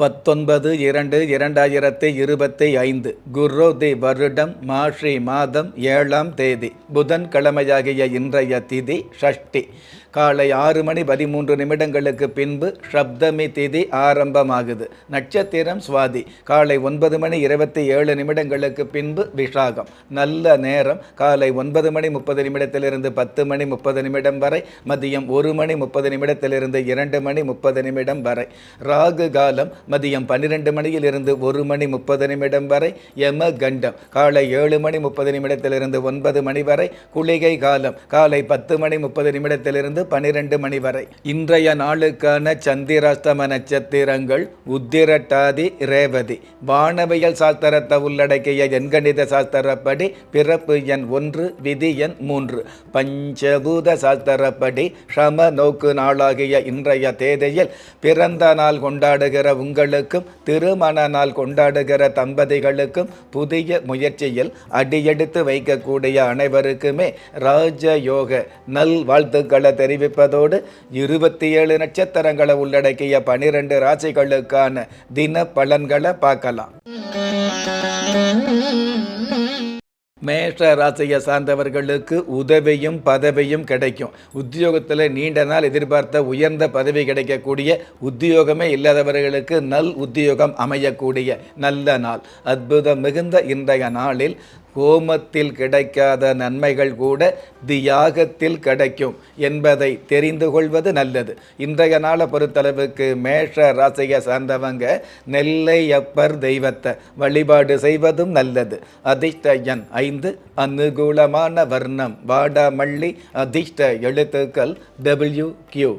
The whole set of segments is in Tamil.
பத்தொன்பது இரண்டு இரண்டாயிரத்தி இருபத்தி ஐந்து குரோதி வருடம் மாஷி மாதம் ஏழாம் தேதி புதன்கிழமையாகிய இன்றைய திதி ஷஷ்டி. காலை ஆறு மணி பதிமூன்று நிமிடங்களுக்கு பின்பு சப்தமி திதி ஆரம்பமாகுது. நட்சத்திரம் சுவாதி. காலை ஒன்பது மணி இருபத்தி ஏழு நிமிடங்களுக்கு பின்பு விஷாகம் நல்ல நேரம். காலை ஒன்பது மணி முப்பது நிமிடத்திலிருந்து பத்து மணி முப்பது நிமிடம் வரை. மதியம் ஒரு மணி முப்பது நிமிடத்திலிருந்து இரண்டு மணி முப்பது நிமிடம் வரை. ராகு காலம். மதியம் பன்னிரெண்டு மணியிலிருந்து ஒரு மணி முப்பது நிமிடம் வரை. யம கண்டம். காலை ஏழு மணி முப்பது நிமிடத்திலிருந்து ஒன்பது மணி வரை. குளிகை காலம். காலை பத்து மணி முப்பது நிமிடத்திலிருந்து பன்னிரண்டு மணி வரை. இன்றைய நாளுக்கான சந்திராஸ்தம நட்சத்திரங்கள் உத்திரட்டாதி ரேவதி. வானவியல் சாஸ்திரத்தை உள்ளடக்கிய எண்கணித சாஸ்திரப்படி பிறப்பு எண் ஒன்று விதி எண் மூன்று. பஞ்சபூத சாஸ்திரப்படி சம நோக்கு நாளாகிய இன்றைய தேதியில் பிறந்த நாள் கொண்டாடுகிற உங்களுக்கும் திருமண நாள் கொண்டாடுகிற தம்பதிகளுக்கும் புதிய முயற்சியில் அடியெடுத்து வைக்கக்கூடிய அனைவருக்குமே ராஜயோக நல் வாழ்த்துக்களை தெரிவிப்பதோடு இருபத்தி ஏழு நட்சத்திரங்களை உள்ளடக்கிய பனிரெண்டு ராசிகளுக்கான தின பலன்களை பார்க்கலாம். மேஷ ராசியை சார்ந்தவர்களுக்கு உதவியும் பதவியும் கிடைக்கும். உத்தியோகத்தில் நீண்ட நாள் எதிர்பார்த்த உயர்ந்த பதவி கிடைக்கக்கூடிய உத்தியோகமே இல்லாதவர்களுக்கு நல் உத்தியோகம் அமையக்கூடிய நல்ல நாள். அற்புதம் மிகுந்த இன்றைய நாளில் ஹோமத்தில் கிடைக்காத நன்மைகள் கூட தியாகத்தில் கிடைக்கும் என்பதை தெரிந்து கொள்வது நல்லது. இன்றைய நாளை பொறுத்தளவுக்கு மேஷ ராசியை சார்ந்தவங்க நெல்லை அப்பர் தெய்வத்தை வழிபாடு செய்வதும் நல்லது. அதிர்ஷ்ட எண் ஐந்து அனுகூலமான வர்ணம் வாடாமல்லி அதிர்ஷ்ட எழுத்துக்கள் டபிள்யூ கியூ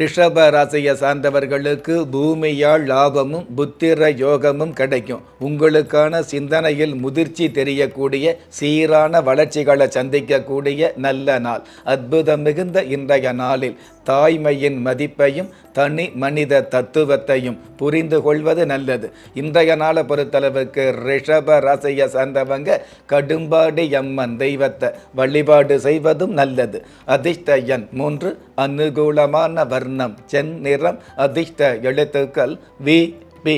ரிஷப ராசியை சார்ந்தவர்களுக்கு பூமியால் லாபமும் புத்திர யோகமும் கிடைக்கும். உங்களுக்கான சிந்தனையில் முதிர்ச்சி தெரியக்கூடிய சீரான வளர்ச்சிகளை சந்திக்கக்கூடிய நல்ல நாள். அற்புதம் மிகுந்த இன்றைய நாளில் தாய்மையின் மதிப்பையும் தனி மனித தத்துவத்தையும் புரிந்து கொள்வது நல்லது. இன்றைய நாளை பொறுத்தளவுக்கு ரிஷப ராசியை சார்ந்தவங்க கடும்பாடி அம்மன் தெய்வத்தை வழிபாடு செய்வதும் நல்லது. அதிர்ஷ்ட எண் மூன்று அனுகூலமான வர்ணம் சென் நிறம் அதிர்ஷ்ட எழுத்துக்கள் வி பி.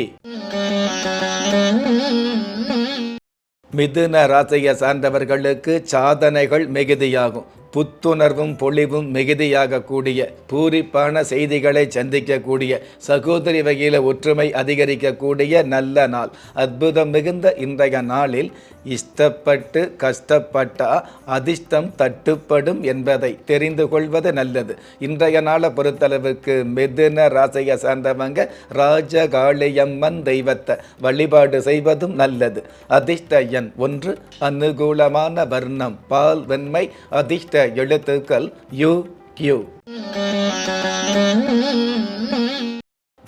மிதுன ராசியை சார்ந்தவர்களுக்கு சாதனைகள் மிகுதியாகும். புத்துணர்வும் பொலிவும் மிகுதியாகக்கூடிய பூரிப்பான செய்திகளை சந்திக்கக்கூடிய சகோதரி வகையில் ஒற்றுமை அதிகரிக்கக்கூடிய நல்ல நாள். அற்புதம் மிகுந்த இன்றைய நாளில் இஷ்டப்பட்டு கஷ்டப்பட்டா அதிர்ஷ்டம் தட்டுப்படும் என்பதை தெரிந்து கொள்வது நல்லது. இன்றைய நாளை பொறுத்தளவுக்கு மிதுன ராசியை சார்ந்தவங்க ராஜகாளியம்மன் தெய்வத்தை வழிபாடு செய்வதும் நல்லது. அதிர்ஷ்ட எண் ஒன்று அனுகூலமான வர்ணம் பால் வெண்மை அதிர்ஷ்ட எழுத்துக்கள் யு கியூ.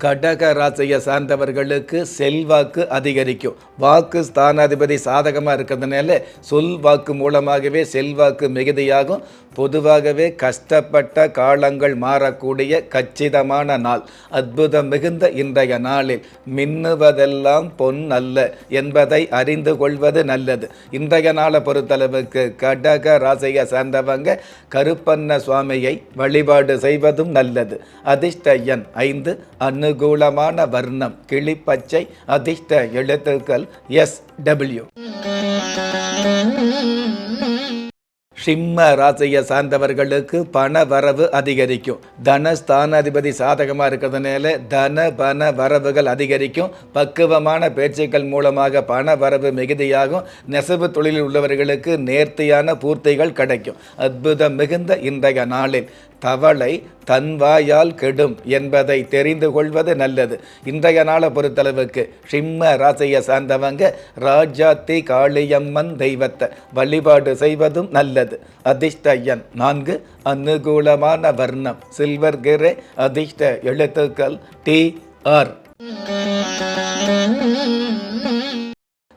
கடக ராசியை சார்ந்தவர்களுக்கு செல்வாக்கு அதிகரிக்கும். வாக்கு ஸ்தானாதிபதி சாதகமாக இருக்கிறதுனால சொல் வாக்கு மூலமாகவே செல்வாக்கு மிகுதியாகும். பொதுவாகவே கஷ்டப்பட்ட காலங்கள் மாறக்கூடிய கச்சிதமான நாள். அற்புதம் மிகுந்த இன்றைய நாளில் மின்னுவதெல்லாம் பொன் அல்ல என்பதை அறிந்து கொள்வது நல்லது. இன்றைய நாளை பொறுத்தளவுக்கு கடக ராசியை சார்ந்தவங்க கருப்பண்ண சுவாமியை வழிபாடு செய்வதும் நல்லது. அதிர்ஷ்ட எண் ஐந்து அனுகூலமான வர்ணம் கிளிப்பச்சை அதிர்ஷ்ட எழுத்துக்கள் எஸ் டபிள்யூ சிம்ம ராசியை சார்ந்தவர்களுக்கு பண வரவு அதிகரிக்கும். தனஸ்தானாதிபதி சாதகமாக இருக்கிறதுனால தன பண வரவுகள் அதிகரிக்கும். பக்குவமான பேச்சுக்கள் மூலமாக பண வரவு மிகுதியாகும். நெசவு தொழிலில் உள்ளவர்களுக்கு நேர்த்தியான பூர்த்திகள் கிடைக்கும். அற்புதம் மிகுந்த இன்றைய நாளில். தவளை தன்வாயால் கெடும் என்பதை தெரிந்து கொள்வது நல்லது. இன்றைய நாளை பொறுத்தளவுக்கு சிம்ம ராசியை சார்ந்தவங்க ராஜாத்தி காளியம்மன் தெய்வத்தை வழிபாடு செய்வதும் நல்லது. அதிர்ஷ்ட எண் நான்கு அனுகூலமான வர்ணம். சில்வர் கிரே அதிர்ஷ்ட எழுத்துக்கள் டி ஆர்.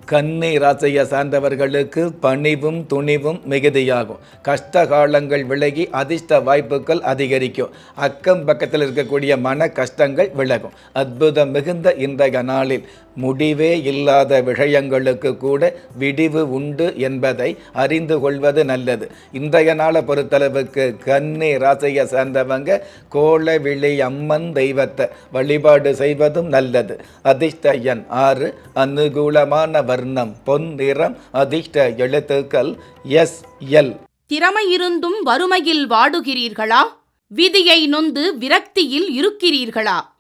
கன்னி ராசியை சார்ந்தவர்களுக்கு பணிவும் துணிவும் மிகுதியாகும். கஷ்ட காலங்கள் விலகி அதிர்ஷ்ட வாய்ப்புகள் அதிகரிக்கும். அக்கம் பக்கத்தில் இருக்கக்கூடிய மன கஷ்டங்கள் விலகும். அற்புதம் மிகுந்த இன்றைய நாளில் முடிவே இல்லாத விஷயங்களுக்கு கூட விடிவு உண்டு என்பதை அறிந்து கொள்வது நல்லது. இன்றைய நாளை பொறுத்தளவுக்கு கன்னி ராசியை சார்ந்தவங்க கோலவிழி அம்மன் தெய்வத்தை வழிபாடு செய்வதும் நல்லது. அதிர்ஷ்ட எண் ஆறு அனுகூலமான வர்ணம் பொன் நிறம் அதிர்ஷ்ட எழுத்துக்கள் எஸ் எல். திறமை இருந்தும் வறுமையில் வாடுகிறீர்களா? விதியை நொந்து விரக்தியில் இருக்கிறீர்களா?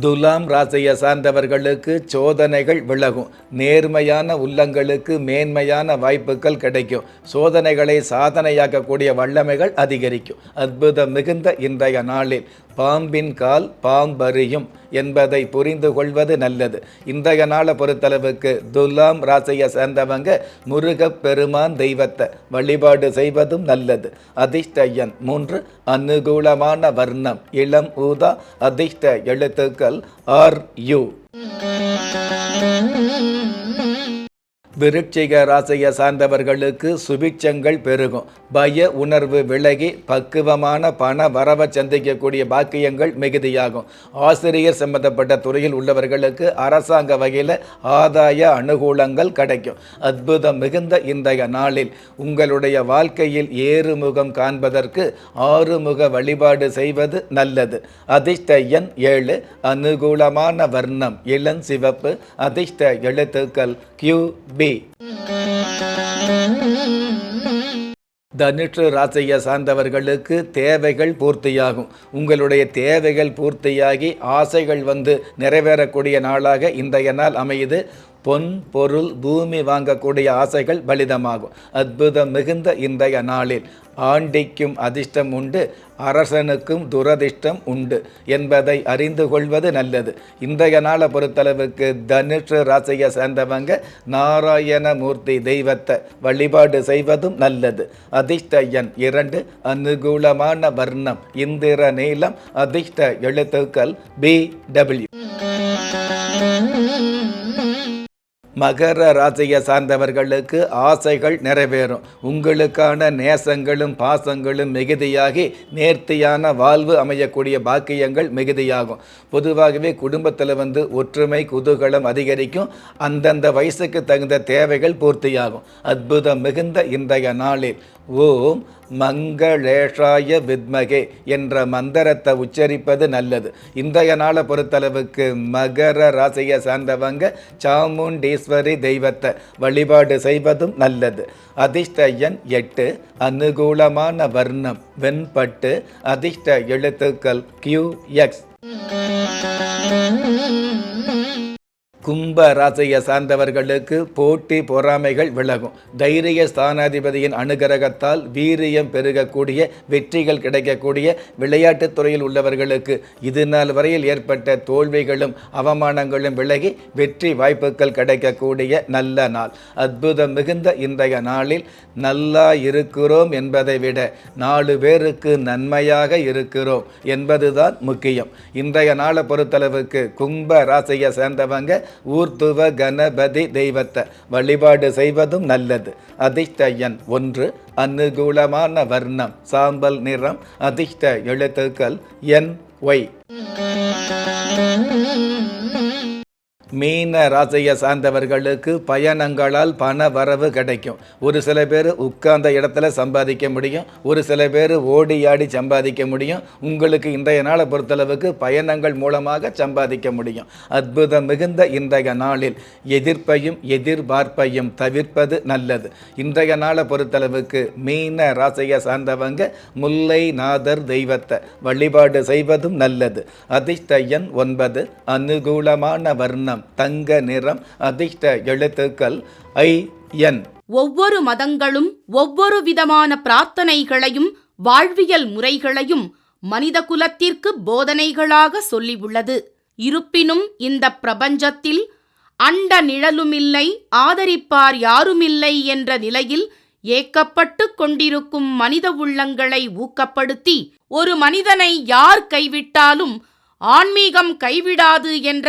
துலாம் ராசியை சார்ந்தவர்களுக்கு சோதனைகள் விலகும். நேர்மையான உள்ளங்களுக்கு மேன்மையான வாய்ப்புகள் கிடைக்கும். சோதனைகளை சாதனையாக்கக்கூடிய வல்லமைகள் அதிகரிக்கும். அற்புதம் மிகுந்த இன்றைய நாளில். பாம்பின் கால் பாம்பறியும் என்பதை புரிந்து கொள்வது நல்லது. இன்றைய நாளை பொறுத்தளவுக்கு துலாம் ராசியை சேர்ந்தவங்க முருகப் பெருமான் தெய்வத்தை வழிபாடு செய்வதும் நல்லது. அதிர்ஷ்ட எண் மூன்று அனுகூலமான வர்ணம். இளம் ஊதா அதிர்ஷ்ட எழுத்துக்கள் ஆர் யூ. விருட்சிக ராசியை சார்ந்தவர்களுக்கு சுபிட்சங்கள் பெருகும். பய உணர்வு விலகி பக்குவமான பண வரவை சந்திக்கக்கூடிய பாக்கியங்கள் மிகுதியாகும். ஆசிரியர் சம்பந்தப்பட்ட துறையில் உள்ளவர்களுக்கு அரசாங்க வகையில் ஆதாய அனுகூலங்கள் கிடைக்கும். அற்புதம் மிகுந்த இன்றைய நாளில் உங்களுடைய வாழ்க்கையில் ஏறுமுகம் காண்பதற்கு ஆறுமுக வழிபாடு செய்வது நல்லது. அதிர்ஷ்ட எண் ஏழு அனுகூலமான வர்ணம் இளஞ்சிவப்பு அதிர்ஷ்ட எழுத்துக்கள் கியூ பி தனுஷு ராசியை சார்ந்தவர்களுக்கு தேவைகள் பூர்த்தியாகும். உங்களுடைய தேவைகள் பூர்த்தியாகி ஆசைகள் வந்து நிறைவேறக்கூடிய நாளாக இன்றைய நாள் அமையுது. பொன் பொருள் பூமி வாங்கக்கூடிய ஆசைகள் பலிதமாகும். அற்புதம் மிகுந்த இன்றைய நாளில் ஆண்டிக்கும் அதிர்ஷ்டம் உண்டு அரசனுக்கும் துரதிர்ஷ்டம் உண்டு என்பதை அறிந்து கொள்வது நல்லது. இன்றைய நாளை பொறுத்தளவுக்கு தனுஷ ராசியை சேர்ந்தவங்க நாராயணமூர்த்தி தெய்வத்தை வழிபாடு செய்வதும் நல்லது. அதிர்ஷ்ட எண் இரண்டு அனுகூலமான வர்ணம் இந்திர நீளம் அதிர்ஷ்ட எழுத்துக்கள் பி டபிள்யூ மகர ராசியை சார்ந்தவர்களுக்கு ஆசைகள் நிறைவேறும். உங்களுக்கான நேசங்களும் பாசங்களும் மிகுதியாகி நேர்த்தியான வாழ்வு அமையக்கூடிய பாக்கியங்கள் மிகுதியாகும். பொதுவாகவே குடும்பத்தில் வந்து ஒற்றுமை குதூகலம் அதிகரிக்கும். அந்தந்த வயசுக்கு தகுந்த தேவைகள் பூர்த்தியாகும். அற்புதம் மிகுந்த இன்றைய நாளில். ஓம் மங்களேஷாய வித்மகே என்ற மந்திரத்தை உச்சரிப்பது நல்லது. இன்றைய நாளை பொறுத்தளவுக்கு மகர ராசியை சார்ந்தவங்க சாமுண்டீஸ்வரி தெய்வத்தை வழிபாடு செய்வதும் நல்லது. அதிர்ஷ்ட எண் எட்டு அனுகூலமான வர்ணம் வெண்பட்டு அதிர்ஷ்ட எழுத்துக்கள் கியூ எக்ஸ் கும்ப ராசியை சார்ந்தவர்களுக்கு போட்டி பொறாமைகள் விலகும். தைரிய ஸ்தானாதிபதியின் அனுகிரகத்தால் வீரியம் பெருகக்கூடிய வெற்றிகள் கிடைக்கக்கூடிய விளையாட்டுத் துறையில் உள்ளவர்களுக்கு இது நாள் வரையில் ஏற்பட்ட தோல்விகளும் அவமானங்களும் விலகி வெற்றி வாய்ப்புகள் கிடைக்கக்கூடிய நல்ல நாள். அற்புதம் மிகுந்த இன்றைய நாளில் நல்லா இருக்கிறோம் என்பதை விட நாலு பேருக்கு நன்மையாக இருக்கிறோம் என்பதுதான் முக்கியம். இன்றைய நாளை பொறுத்தளவுக்கு கும்ப ராசியை சேர்ந்தவங்க ஊர்துவ கணபதி தெய்வத்தை வழிபாடு செய்வதும் நல்லது. அதிர்ஷ்ட ஒன்று அனுகூலமான வர்ணம் சாம்பல் நிறம் அதிர்ஷ்ட எழுத்துக்கள் என் ஒய். மீன ராசியை சார்ந்தவர்களுக்கு பயணங்களால் பண வரவு கிடைக்கும். ஒரு சில பேர் உட்கார்ந்த இடத்துல சம்பாதிக்க முடியும். ஒரு சில பேர் ஓடி ஆடி சம்பாதிக்க முடியும். உங்களுக்கு இன்றைய நாளை பொறுத்தளவுக்கு பயணங்கள் மூலமாக சம்பாதிக்க முடியும். அற்புதம் மிகுந்த இன்றைய நாளில் எதிர்ப்பையும் எதிர்பார்ப்பையும் தவிர்ப்பது நல்லது. இன்றைய நாளை பொறுத்தளவுக்கு மீன ராசியை சார்ந்தவங்க முல்லை நாதர் தெய்வத்தை வழிபாடு செய்வதும் நல்லது. அதிர்ஷ்ட எண் ஒன்பது அனுகூலமான வர்ணம். தங்க நிறம் அதிர்ஷ்ட எழுத்துக்கள் ஐ என். ஒவ்வொரு மதங்களும் ஒவ்வொரு விதமான பிரார்த்தனைகளையும் வாழ்வியல் முறைகளையும் மனித குலத்திற்கு போதனைகளாக சொல்லியுள்ளது. இருப்பினும் இந்த பிரபஞ்சத்தில் அண்ட நிழலுமில்லை ஆதரிப்பார் யாருமில்லை என்ற நிலையில் ஏக்கப்பட்டு கொண்டிருக்கும் மனித உள்ளங்களை ஊக்கப்படுத்தி ஒரு மனிதனை யார் கைவிட்டாலும் ஆன்மீகம் கைவிடாது என்ற